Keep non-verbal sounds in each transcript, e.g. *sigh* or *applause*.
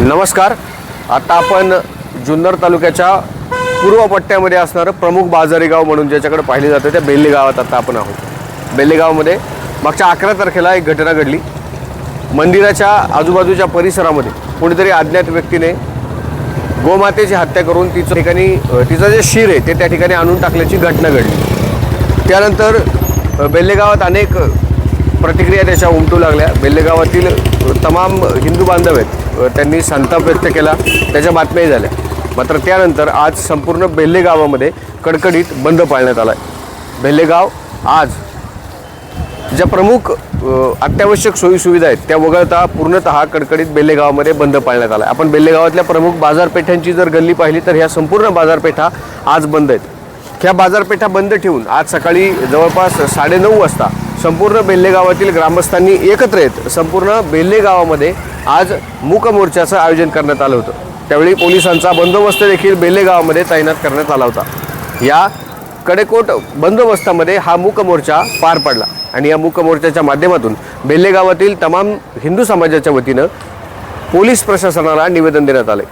नमस्कार. आता आपण जुन्नर तालुक्याच्या पूर्व पट्ट्यामध्ये असणारं प्रमुख बाजारी गाव म्हणून ज्याच्याकडे पाहिले जातं त्या बेल्ले गावात आता आपण आहोत. बेल्लेगावमध्ये मागच्या अकरा तारखेला एक घटना घडली. मंदिराच्या आजूबाजूच्या परिसरामध्ये कोणीतरी अज्ञात व्यक्तीने गोमातेची हत्या करून तिचं ठिकाणी तिचं जे शिर आहे ते त्या ठिकाणी आणून टाकल्याची घटना घडली. त्यानंतर बेल्लेगावात अनेक प्रतिक्रिया त्याच्या उमटू लागल्या. बेल्लेगावातील तमाम हिंदू बांधव आहेत त्यांनी संताप व्यक्त केला. त्याच्या बातम्याही झाल्या. मात्र त्यानंतर आज संपूर्ण बेल्ले गावामध्ये कडकडीत बंद पाळण्यात आला आहे बेल्हेगाव आज ज्या प्रमुख अत्यावश्यक सोयीसुविधा आहेत त्या वगळता पूर्णतः कडकडीत बेल्हेगावामध्ये बंद पाळण्यात आला आपण बेल्लेगावातल्या प्रमुख बाजारपेठांची जर गल्ली पाहिली तर ह्या संपूर्ण बाजारपेठा आज बंद आहेत. ह्या बाजारपेठा बंद ठेवून आज सकाळी जवळपास साडेनऊ वाजता संपूर्ण बेल्ले गावातील ग्रामस्थांनी एकत्र येत संपूर्ण बेल्ले गावामध्ये आज मूक मोर्चाचं आयोजन करण्यात आलं होतं. त्यावेळी पोलिसांचा बंदोबस्त देखील बेल्ले गावामध्ये तैनात करण्यात आला होता. या कडेकोट बंदोबस्तामध्ये हा मूक मोर्चा पार पडला आणि या मूक मोर्चाच्या माध्यमातून बेल्ले गावातील तमाम हिंदू समाजाच्या वतीनं पोलीस प्रशासनाला निवेदन देण्यात आले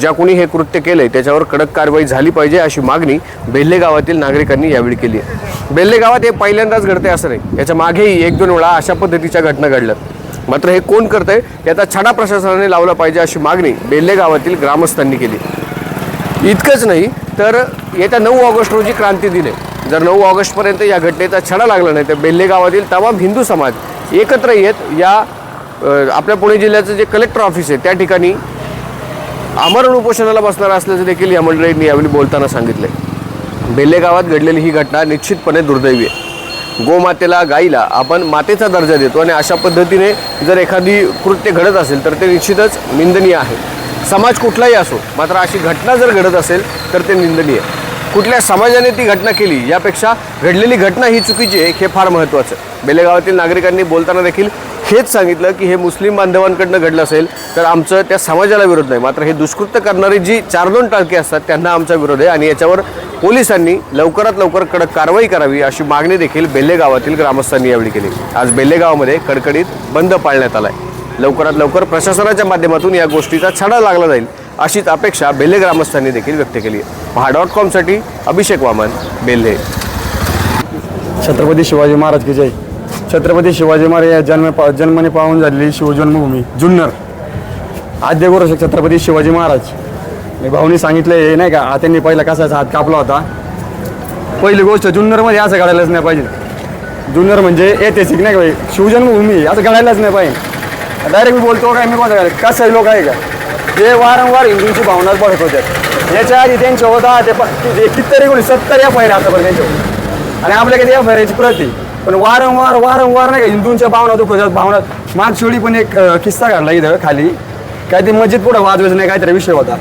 ज्या कोणी हे कृत्य केलंय त्याच्यावर कडक कारवाई झाली पाहिजे अशी मागणी बेल्ले गावातील नागरिकांनी यावेळी केली आहे. बेल्ले गावात हे पहिल्यांदाच घडते असं नाही. याच्या मागेही एक दोन वेळा अशा पद्धतीच्या घटना घडल्यात. मात्र हे कोण करतंय याचा छडा प्रशासनाने लावला पाहिजे अशी मागणी बेल्ले गावातील ग्रामस्थांनी केली. इतकंच नाही तर येत्या नऊ ऑगस्ट रोजी क्रांती दिले आहे. जर नऊ ऑगस्टपर्यंत या घटनेचा छडा लागला नाही तर बेल्ले गावातील तमाम हिंदू समाज एकत्र येत या आपल्या पुणे जिल्ह्याचं जे कलेक्टर ऑफिस आहे त्या ठिकाणी आमरण उपोषणाला बसणार असल्याचं देखील या मंडळींनी यावेळी बोलताना सांगितले बेलेगावात घडलेली ही घटना निश्चितपणे दुर्दैवी आहे. गोमातेला गाईला आपण मातेचा दर्जा देतो आणि अशा पद्धतीने जर एखादी कृत्य घडत असेल तर ते निश्चितच निंदनीय आहे. समाज कुठलाही असो मात्र अशी घटना जर घडत असेल तर ते निंदनीय कुठल्या समाजाने ती घटना केली यापेक्षा घडलेली घटना ही चुकीची आहे हे फार महत्त्वाचं बेलेगावातील नागरिकांनी बोलताना देखील हेच सांगितलं की हे मुस्लिम बांधवांकडनं घडलं असेल तर आमचं त्या समाजाला विरोध नाही. मात्र हे दुष्कृत्य करणारी जी चार दोन टाळके असतात त्यांना आमचा विरोध आहे आणि याच्यावर पोलिसांनी लवकरात लवकर कडक कारवाई करावी अशी मागणी देखील बेल्ले गावातील ग्रामस्थांनी यावेळी केली. आज बेल्ले गावामध्ये कडकडीत बंद पाळण्यात आलाय. लवकरात लवकर प्रशासनाच्या माध्यमातून या गोष्टीचा छडा लागला जाईल अशीच अपेक्षा बेल्ले ग्रामस्थांनी देखील व्यक्त केली आहे. महा डॉट कॉमसाठी अभिषेक वामन बेल्हे छत्रपती शिवाजी महाराज की जय. छत्रपती शिवाजी महाराज जन्म पा जन्मने पाहून झालेली शिवजन्मभूमी जुन्नर. आद्यगुरु छत्रपती शिवाजी महाराज. मी भाऊनी सांगितलं हे नाही का त्यांनी पहिला कसाचा हात कापला होता. पहिली गोष्ट जुन्नरमध्ये असं घडायलाच नाही पाहिजे. जुन्नर म्हणजे ऐतिहासिक नाही का बाई, शिवजन्मभूमी असं घडायलाच नाही पाहिजे. डायरेक्ट मी बोलतो काय मी कोणता कसं लोक आहे का? जे वारंवार हिंदूंची भावना बढत होत्या याच्या आधी त्यांच्या होता ते कितीतरी कोणी सत्तर या पहिल्या आतापर्यंत त्यांच्या आणि आपल्याकडे या फैरायची प्रती? पण वारंवार वारंवार नाही का हिंदूंच्या भावना दुखत भावना. मागच्या वेळी पण एक अं, किस्सा घडला इथं खाली. काय ते मस्जिद पुढं वाजवायचं नाही काहीतरी विषय होता.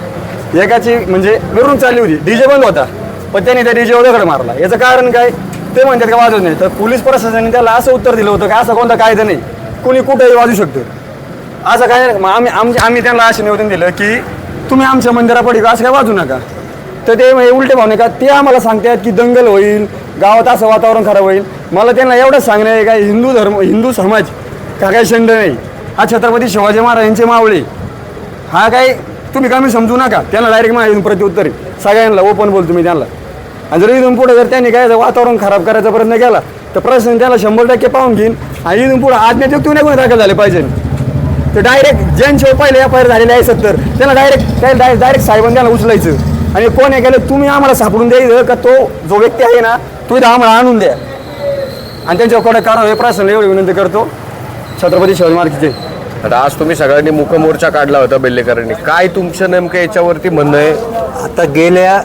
एकाची म्हणजे मिरून चालली होती डीजे बंद होता. पण त्याने त्या डीजे दगड मारला. याचं कारण काय? ते म्हणतात का वाजवत नाही. तर पोलीस प्रशासनाने त्याला असं उत्तर दिलं होतं का असं कोणता कायदा नाही. कुणी कुठेही वाजू शकतो. असं काय नाही. मग आम्ही आमच्या आम्ही त्यांना असे निवेदन दिलं की तुम्ही आमच्या मंदिरापडी असं काय वाजू नका. तर ते म्हणजे उलटे भावने का ते आम्हाला सांगतात की दंगल होईल गावात असं वातावरण खराब होईल. मला त्यांना एवढंच सांगणं आहे का हिंदू धर्म हिंदू समाज का काय शंड नाही. हा छत्रपती शिवाजी महाराजांचे मावळे. हा काय तुम्ही कमी समजू नका. त्यांना डायरेक्ट माझ्या इथून प्रत्युत्तर सगळ्यांना ओपन बोलतो मी त्यांना. आणि जर इथून पुढे जर त्यांनी काय वातावरण खराब करायचा प्रयत्न केला तर प्रशासन त्याला शंभर टक्के पाहून घेईन आणि इथून पुढे आज्ञा नाही कोणी दाखल झाले पाहिजे. ते डायरेक्ट ज्यांचे पहिले एफ आय आर झालेले आहे सत्तर त्यांना डायरेक्ट त्या डायरेक्ट साहेबांनी त्याला उचलायचं. आणि कोण हे केलं तुम्ही आम्हाला सापडून द्यायचं का तो जो व्यक्ती आहे ना तो आम्हाला आणून द्या. आणि त्यांच्यावर कडक कारवाई प्रशासनाला एवढी विनंती करतो. छत्रपती शिवाजी महाराजचे आता आज तुम्ही सगळ्यांनी मुख मोर्चा काढला होता बेल्लेकरांनी. काय तुमचं नेमकं याच्यावरती म्हणणं आहे? आता गेल्या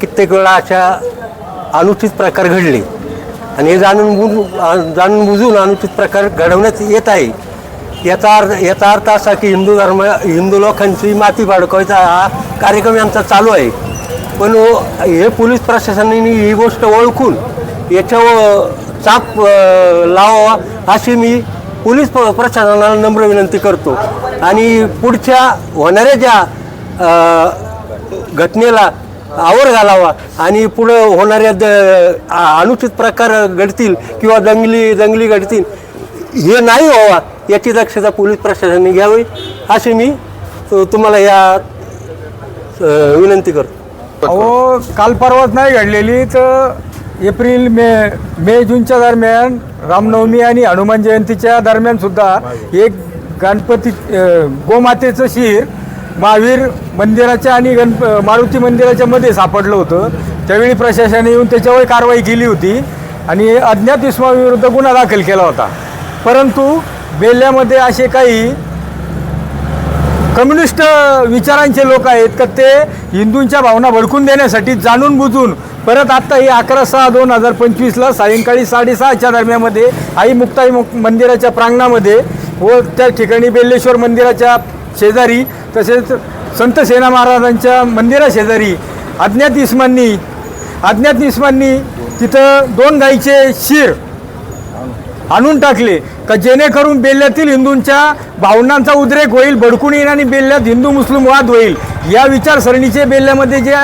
कित्येक वेळा अशा अनुचित प्रकार घडले. आणि हे जाणून बुजून जाणून बुजून अनुचित प्रकार घडवण्यात येत आहे. याचा अर्थ याचा अर्थ असा की हिंदू धर्म हिंदू लोकांची माती बाळकायचा हा कार्यक्रम यांचा चालू आहे. पण हे पोलीस प्रशासनाने ही गोष्ट ओळखून याच्यावर चाप लावावा अशी मी पोलीस प- प्रशासनाला नम्र विनंती करतो. आणि पुढच्या होणाऱ्या ज्या घटनेला आवर घालावा आणि पुढं होणाऱ्या द- अनुचित प्रकार घडतील किंवा दंगली दंगली घडतील हे नाही व्हावा याची दक्षता पोलीस प्रशासनाने घ्यावी अशी मी तुम्हाला या विनंती करतो. अहो काल परवाच नाही घडलेली तर एप्रिल मे मे जूनच्या दरम्यान रामनवमी आणि हनुमान जयंतीच्या दरम्यान सुद्धा एक गणपती गोमातेचं शिर महावीर मंदिराच्या आणि गणप मारुती मंदिराच्या मध्ये सापडलं होतं. त्यावेळी प्रशासनाने येऊन त्याच्यावर कारवाई केली होती आणि अज्ञात इस्माविरुद्ध गुन्हा दाखल केला होता. परंतु बेल्ल्यामध्ये असे काही कम्युनिस्ट विचारांचे लोक आहेत का ते हिंदूंच्या भावना भडकून देण्यासाठी जाणून बुजून परत आत्ता ही अकरा सहा दोन हजार पंचवीसला सायंकाळी साडेसहाच्या दरम्यामध्ये आई मुक्ताई मुक मंदिराच्या प्रांगणामध्ये व त्या ठिकाणी बेल्लेश्वर मंदिराच्या शेजारी तसेच संत सेना महाराजांच्या मंदिराशेजारी अज्ञात इस्मांनी अज्ञात इस्मांनी तिथं दोन गाईचे शिर आणून टाकले. का जेणेकरून बेल्ल्यातील हिंदूंच्या भावनांचा उद्रेक होईल भडकून येईल आणि बेल्ल्यात हिंदू मुस्लिम वाद होईल. या विचारसरणीचे बेल्ल्यामध्ये जे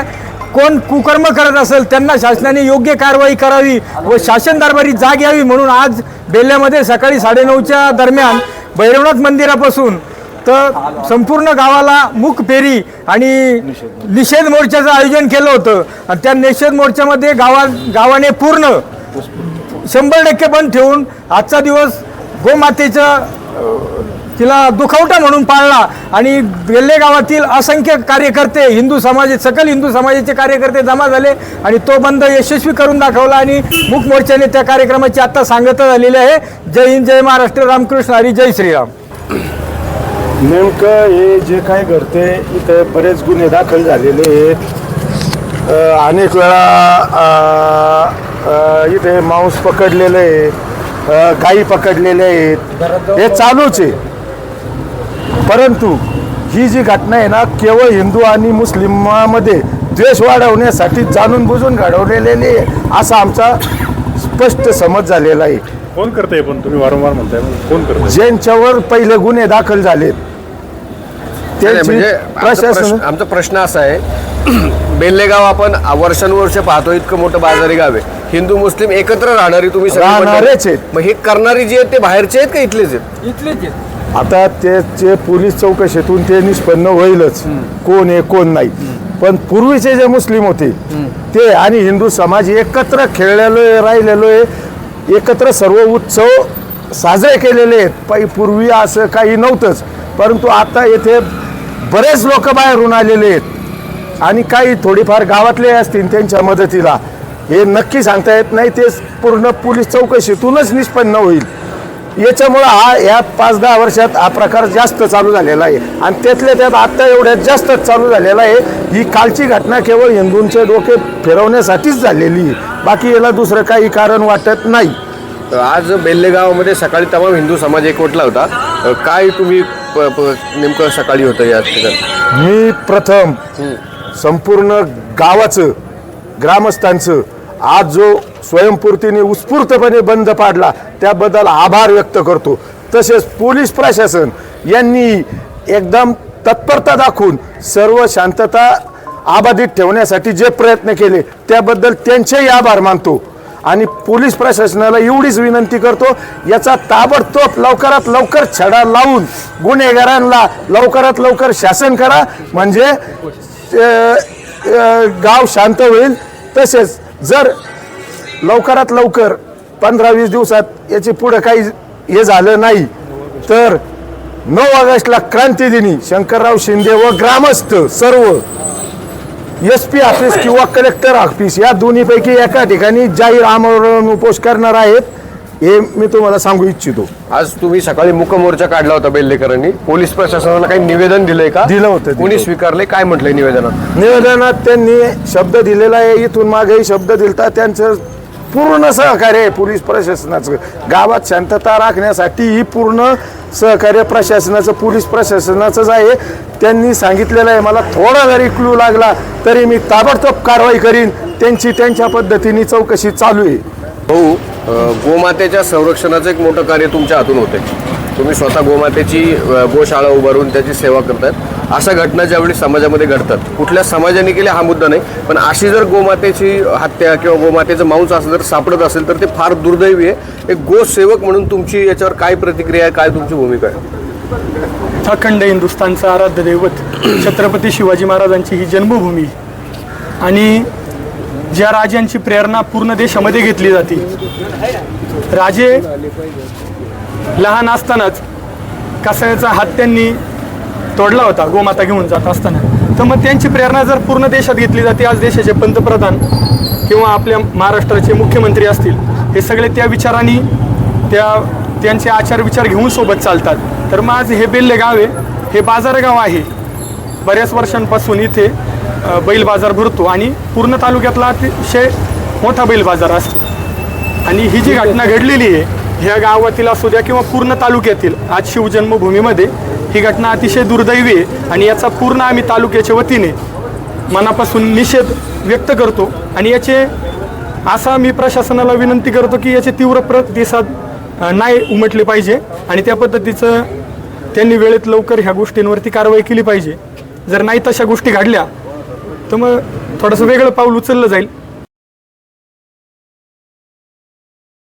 कोण कुकर्म करत असेल त्यांना शासनाने योग्य कारवाई करावी व शासन दरबारी जाग यावी म्हणून आज बेल्ल्यामध्ये सकाळी साडेनऊच्या दरम्यान भैरवनाथ मंदिरापासून तर संपूर्ण गावाला मुख फेरी आणि निषेध मोर्चाचं आयोजन केलं होतं. आणि त्या निषेध मोर्चामध्ये गावा गावाने पूर्ण शंभर टक्के बंद ठेवून आजचा दिवस गोमातेचं तिला दुखवटा म्हणून पाळला. आणि वेल्हे गावातील असंख्य कार्यकर्ते हिंदू समाज सकल हिंदू समाजाचे कार्यकर्ते जमा झाले आणि तो बंद यशस्वी करून दाखवला आणि मुख मोर्चाने त्या कार्यक्रमाची आता सांगता झालेली आहे. जय हिंद जय महाराष्ट्र रामकृष्ण हरी जय श्रीराम. नेमकं हे जे काय घडते इथे बरेच गुन्हे दाखल झालेले आहेत. अनेक वेळा इथे मांस पकडलेलं आहे अ, गायी पकडलेल्या आहेत. हे चालूच आहे. परंतु ही जी घटना आहे ना केवळ हिंदू आणि मुस्लिमामध्ये द्वेष वाढवण्यासाठी जाणून बुजून घडवलेली आहे असा आमचा स्पष्ट समज झालेला आहे. कोण करतंय पण तुम्ही वारंवार म्हणताय कोण करतंय? ज्यांच्यावर पहिले गुन्हे दाखल झालेत. म्हणजे आमचा प्रशासन प्रश्न आमचा प्रश्न असा आहे *clears throat* बेल्लेगाव आपण वर्षानुवर्ष पाहतो इतकं मोठं बाजारी गाव आहे. हिंदू मुस्लिम एकत्र राहणारी तुम्ही सगळी मंडळी- राहणारेच आहेत. मग हे करणारी जी आहेत ते बाहेरचे आहेत का इथलेच आहेत? इथलेच आहेत. आता त्याचे पोलीस चौकशीतून ते निष्पन्न होईलच. कोण आहे कोण नाही. पण पूर्वीचे जे मुस्लिम होते ते आणि हिंदू समाज एकत्र खेळलेलो आहे राहिलेलो आहे. एकत्र सर्व उत्सव साजरे केलेले आहेत. पूर्वी असं काही नव्हतंच. परंतु आता येथे बरेच लोक बाहेरून आलेले आहेत. आणि काही थोडीफार गावातले असतील त्यांच्या मदतीला. हे नक्की सांगता येत नाही ते पूर्ण पोलीस चौकशीतूनच निष्पन्न होईल. याच्यामुळं हा या पाच दहा वर्षात हा प्रकार जास्त चालू झालेला आहे. आणि त्यातल्या त्यात आत्ता एवढ्यात जास्तच चालू झालेला आहे ही कालची घटना केवळ हिंदूंचे डोके फिरवण्यासाठीच झालेली आहे. बाकी याला दुसरं काही कारण वाटत नाही. आज बेल्ले गावामध्ये सकाळी तमाम हिंदू समाज एकवटला होता. काय तुम्ही नेमकं सकाळी होतं या ठिकाणी? मी प्रथम संपूर्ण गावाचं ग्रामस्थांचं आज जो स्वयंपूर्तीने उत्स्फूर्तपणे बंद पाडला त्याबद्दल आभार व्यक्त करतो. तसेच पोलीस प्रशासन यांनी एकदम तत्परता दाखवून सर्व शांतता आबाधित ठेवण्यासाठी जे प्रयत्न केले त्याबद्दल त्यांचेही आभार मानतो. आणि पोलीस प्रशासनाला एवढीच विनंती करतो याचा ताबडतोब लवकरात लवकर छडा लावून गुन्हेगारांना लवकरात लवकर शासन करा. म्हणजे गाव शांत होईल. तसेच जर लवकरात लवकर पंधरा वीस दिवसात याची पुढं काही हे झालं नाही तर नऊ ऑगस्टला क्रांतीदिनी शंकरराव शिंदे व ग्रामस्थ सर्व एस पी ऑफिस किंवा कलेक्टर ऑफिस या दोन्हीपैकी एका ठिकाणी जाहीर आमरण उपोष करणार आहेत. हे मी तुम्हाला सांगू इच्छितो. आज तुम्ही सकाळी मुक मोर्चा काढला होता बेल्लेकरांनी. पोलीस प्रशासनाला काही निवेदन दिलंय का? दिलं होतं, कोणी. स्वीकारले काय म्हटलंय निवेदनात? निवेदनात त्यांनी शब्द दिलेला आहे इथून मागेही शब्द दिलता त्यांचं पूर्ण सहकार्य आहे पोलीस प्रशासनाचं. गावात शांतता राखण्यासाठी ही पूर्ण सहकार्य प्रशासनाचं पोलीस प्रशासनाचंच आहे. त्यांनी सांगितलेलं आहे मला थोडा जरी क्लू लागला तरी मी ताबडतोब कारवाई करीन. त्यांची त्यांच्या पद्धतीने चौकशी चालू आहे. भाऊ गोमातेच्या संरक्षणाचं एक मोठं कार्य तुमच्या हातून होते तुम्ही स्वतः गोमातेची गोशाळा उभारून त्याची सेवा करतात अशा घटना ज्यावेळी समाजामध्ये घडतात कुठल्या समाजाने केल्या हा मुद्दा नाही पण अशी जर गोमातेची हत्या किंवा गोमातेचं मांस असं जर सापडत असेल तर ते फार दुर्दैवी आहे. एक गोसेवक म्हणून तुमची याच्यावर काय प्रतिक्रिया आहे काय तुमची भूमिका आहे? अखंड हिंदुस्थानचं आराध्य दैवत छत्रपती शिवाजी महाराजांची ही जन्मभूमी आणि ज्या राजांची प्रेरणा पूर्ण देशामध्ये घेतली जाते. राजे लहान असतानाच कसायाचा हात त्यांनी तोडला होता गोमाता घेऊन जात असताना. तर मग त्यांची प्रेरणा जर पूर्ण देशात घेतली जाते आज देशाचे पंतप्रधान किंवा आपल्या महाराष्ट्राचे मुख्यमंत्री असतील हे सगळे त्या विचारांनी त्या त्यांचे आचार विचार घेऊन सोबत चालतात. तर मग आज हे बेल्ले गाव आहे हे बाजारगाव आहे. बऱ्याच वर्षांपासून इथे बैल बाजार भरतो आणि पूर्ण तालुक्यातला अतिशय मोठा बैल बाजार असतो. आणि ही जी घटना घडलेली आहे ह्या गावातील असू द्या किंवा पूर्ण तालुक्यातील आज शिवजन्मभूमीमध्ये ही घटना अतिशय दुर्दैवी आहे आणि याचा पूर्ण आम्ही तालुक्याच्या वतीने मनापासून निषेध व्यक्त करतो. आणि याचे असा मी प्रशासनाला विनंती करतो की याचे तीव्र प्रतिसाद नाही उमटले पाहिजे आणि त्या पद्धतीचं त्यांनी वेळेत लवकर ह्या गोष्टींवरती कारवाई केली पाहिजे. जर नाही तशा गोष्टी घडल्या तर मग थोडंसं वेगळं पाऊल उचललं जाईल.